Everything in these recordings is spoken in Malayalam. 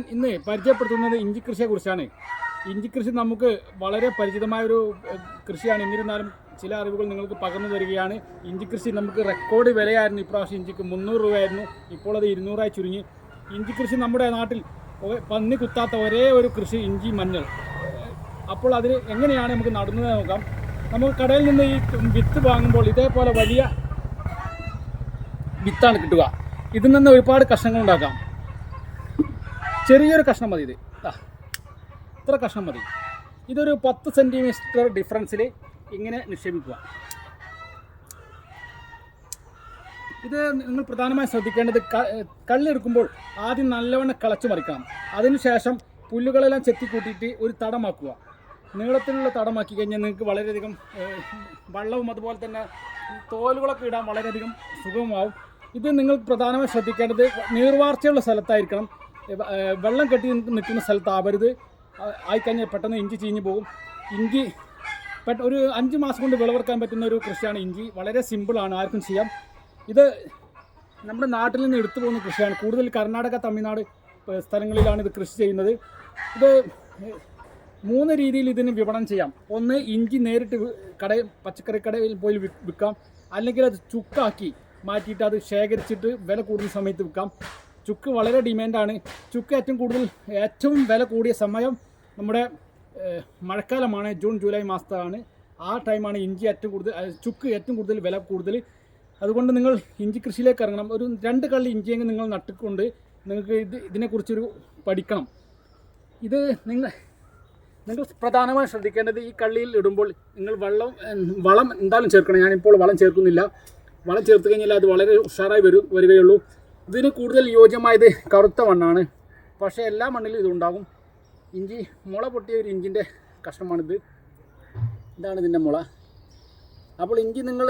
ഇന്ന് പരിചയപ്പെടുത്തുന്നത് ഇഞ്ചി കൃഷിയെ കുറിച്ചാണ് ഇഞ്ചി കൃഷി നമുക്ക് വളരെ പരിചിതമായ ഒരു കൃഷിയാണ്. എന്നിരുന്നാലും ചില അറിവുകൾ നിങ്ങൾക്ക് പകർന്നു തരികയാണ്. ഇഞ്ചി കൃഷി നമുക്ക് റെക്കോർഡ് വിലയായിരുന്നു. ഇപ്രാവശ്യം ഇഞ്ചിക്ക് മുന്നൂറ് രൂപയായിരുന്നു. ഇപ്പോൾ അത് ഇരുന്നൂറായി ചുരുങ്ങി. ഇഞ്ചി കൃഷി നമ്മുടെ നാട്ടിൽ പന്നി കുത്താത്ത ഒരേ ഒരു കൃഷി ഇഞ്ചി മഞ്ഞൾ. അപ്പോൾ അതിൽ എങ്ങനെയാണ് നമുക്ക് നടുന്നത് നോക്കാം. നമുക്ക് കടയിൽ നിന്ന് ഈ വിത്ത് വാങ്ങുമ്പോൾ ഇതേപോലെ വലിയ വിത്താണ് കിട്ടുക. ഇതിൽ നിന്ന് ഒരുപാട് കഷ്ണങ്ങൾ ഉണ്ടാക്കാം. ചെറിയൊരു കഷ്ണം മതി ഇത്. ഇത്ര കഷ്ണം മതി. ഇതൊരു പത്ത് സെന്റിമീറ്റർ ഡിഫറൻസിൽ ഇങ്ങനെ നിക്ഷേപിക്കുക. ഇത് നിങ്ങൾ പ്രധാനമായും ശ്രദ്ധിക്കേണ്ടത് കല്ലെടുക്കുമ്പോൾ ആദ്യം നല്ലവണ്ണം കളച്ചു മറിക്കണം. അതിനുശേഷം പുല്ലുകളെല്ലാം ചെത്തി കൂട്ടിയിട്ട് ഒരു തടമാക്കുക. നീളത്തിലുള്ള തടമാക്കി കഴിഞ്ഞാൽ നിങ്ങൾക്ക് വളരെയധികം വള്ളവും അതുപോലെ തന്നെ തോലുകളൊക്കെ ഇടാൻ വളരെയധികം സുഗമമാവും ഇത് നിങ്ങൾ പ്രധാനമായും ശ്രദ്ധിക്കേണ്ടത് നീർവാർച്ചയുള്ള സ്ഥലത്തായിരിക്കണം. വെള്ളം കെട്ടി നിൽക്കുന്ന സ്ഥലത്താവരുത് ആയിക്കഴിഞ്ഞാൽ പെട്ടെന്ന് ഇഞ്ചി ചീഞ്ഞു പോകും. ഇഞ്ചി പെട്ട ഒരു അഞ്ച് മാസം കൊണ്ട് വിളവെടുക്കാൻ പറ്റുന്ന ഒരു കൃഷിയാണ് ഇഞ്ചി. വളരെ സിമ്പിളാണ് ആർക്കും ചെയ്യാം. ഇത് നമ്മുടെ നാട്ടിൽ നിന്ന് എടുത്തു പോകുന്ന കൃഷിയാണ്. കൂടുതൽ കർണാടക തമിഴ്നാട് സ്ഥലങ്ങളിലാണ് ഇത് കൃഷി ചെയ്യുന്നത്. ഇത് മൂന്ന് രീതിയിൽ ഇതിന് വിപണനം ചെയ്യാം. ഒന്ന് ഇഞ്ചി നേരിട്ട് കട പച്ചക്കറി കടയിൽ പോയി വിൽക്കാം. അല്ലെങ്കിൽ അത് ചുക്കാക്കി മാറ്റിയിട്ട് അത് ശേഖരിച്ചിട്ട് വില കൂടുന്ന സമയത്ത് വിൽക്കാം. ചുക്ക് വളരെ ഡിമാൻഡാണ്. ചുക്ക് ഏറ്റവും കൂടുതൽ ഏറ്റവും വില കൂടിയ സമയം നമ്മുടെ മഴക്കാലമാണ് ജൂൺ ജൂലൈ മാസത്താണ്. ആ ടൈമാണ് ഇഞ്ചി ഏറ്റവും കൂടുതൽ ചുക്ക് ഏറ്റവും കൂടുതൽ വില കൂടുതൽ. അതുകൊണ്ട് നിങ്ങൾ ഇഞ്ചി കൃഷിയിലേക്ക് ഇറങ്ങണം. ഒരു രണ്ട് കള്ളി ഇഞ്ചിയെങ്കിൽ നിങ്ങൾ നട്ടിക്കൊണ്ട് നിങ്ങൾക്ക് ഇത് ഇതിനെക്കുറിച്ചൊരു പഠിക്കണം. ഇത് നിങ്ങൾ നിങ്ങൾ പ്രധാനമായും ശ്രദ്ധിക്കേണ്ടത് ഈ കള്ളിയിൽ ഇടുമ്പോൾ നിങ്ങൾ വെള്ളം വളം എന്തായാലും ചേർക്കണം. ഞാനിപ്പോൾ വളം ചേർക്കുന്നില്ല. വളം ചേർത്ത് കഴിഞ്ഞാൽ അത് വളരെ ഉഷാറായി വരും വരികയുള്ളൂ. ഇതിന് കൂടുതൽ യോജ്യമായത് കറുത്ത മണ്ണാണ്. പക്ഷേ എല്ലാ മണ്ണിലും ഇതുണ്ടാകും. ഇഞ്ചി മുള പൊട്ടിയ ഒരു ഇഞ്ചിന്റെ കഷ്ണമാണിത്. ഇതാണ് ഇതിന്റെ മുള. അപ്പോൾ ഇഞ്ചി നിങ്ങൾ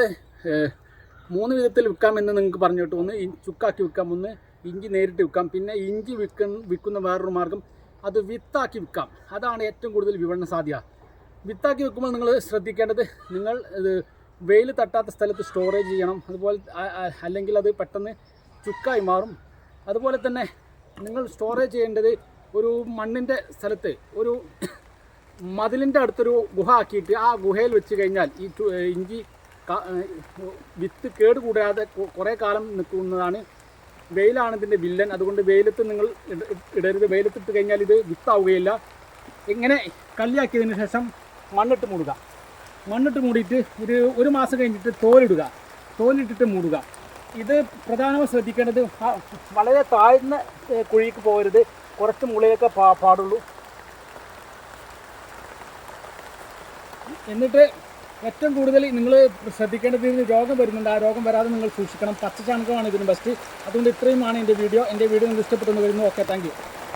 മൂന്ന് വിധത്തിൽ വിൽക്കാമെന്ന് നിങ്ങൾക്ക് പറഞ്ഞു കേട്ടു ഒന്ന് ചുക്കാക്കി വിൽക്കാം ഒന്ന് ഇഞ്ചി നേരിട്ട് വിൽക്കാം പിന്നെ ഇഞ്ചി വിൽക്കുന്ന വിൽക്കുന്ന വേറൊരു മാർഗം അത് വിത്താക്കി വിൽക്കാം. അതാണ് ഏറ്റവും കൂടുതൽ വിപണന സാധ്യത. വിത്താക്കി വെക്കുമ്പോൾ നിങ്ങൾ ശ്രദ്ധിക്കേണ്ടത് നിങ്ങൾ ഇത് വെയിൽ തട്ടാത്ത സ്ഥലത്ത് സ്റ്റോറേജ് ചെയ്യണം. അതുപോലെ അല്ലെങ്കിൽ അത് പെട്ടെന്ന് ചുക്കായി മാറും. അതുപോലെ തന്നെ നിങ്ങൾ സ്റ്റോറേജ് ചെയ്യേണ്ടത് ഒരു മണ്ണിന്റെ സ്ഥലത്ത് ഒരു മതിലിന്റെ അടുത്തൊരു ഗുഹ ആക്കിയിട്ട് ആ ഗുഹയിൽ വെച്ച് കഴിഞ്ഞാൽ ഈ ഇഞ്ചി വിത്ത് കേട് കൂടാതെ കുറേ കാലം നിൽക്കുന്നതാണ്. വെയിലാണ് ഇതിന്റെ വില്ലൻ. അതുകൊണ്ട് വെയിലത്ത് നിങ്ങൾ ഇട- ഇടരുത്. വെയിലത്തിട്ട് കഴിഞ്ഞാൽ ഇത് വിത്താവുകയില്ല. ഇങ്ങനെ കല്ലിയാക്കിയതിന് ശേഷം മണ്ണിട്ട് മൂടുക. മണ്ണിട്ട് മൂടിയിട്ട് ഒരു ഒരു മാസം കഴിഞ്ഞിട്ട് തോലിടുക. തോലിട്ടിട്ട് മൂടുക. ഇത് പ്രധാനമായും ശ്രദ്ധിക്കേണ്ടത് വളരെ താഴ്ന്ന കുഴിക്ക് പോകരുത്. കുറച്ച് മുകളിലൊക്കെ പാ പാടുള്ളൂ. എന്നിട്ട് ഏറ്റവും കൂടുതൽ നിങ്ങൾ ശ്രദ്ധിക്കേണ്ടത് ഇതിന് രോഗം വരുന്നുണ്ട്. ആ രോഗം വരാതെ നിങ്ങൾ സൂക്ഷിക്കണം. പച്ച ചാണകമാണ് ഇതിന് ബെസ്റ്റ് അതുകൊണ്ട് ഇത്രയുമാണ് എന്റെ വീഡിയോ എന്റെ വീഡിയോ നിങ്ങൾക്ക് ഇഷ്ടപ്പെട്ടെന്ന് വരുന്നു ഓക്കെ താങ്ക്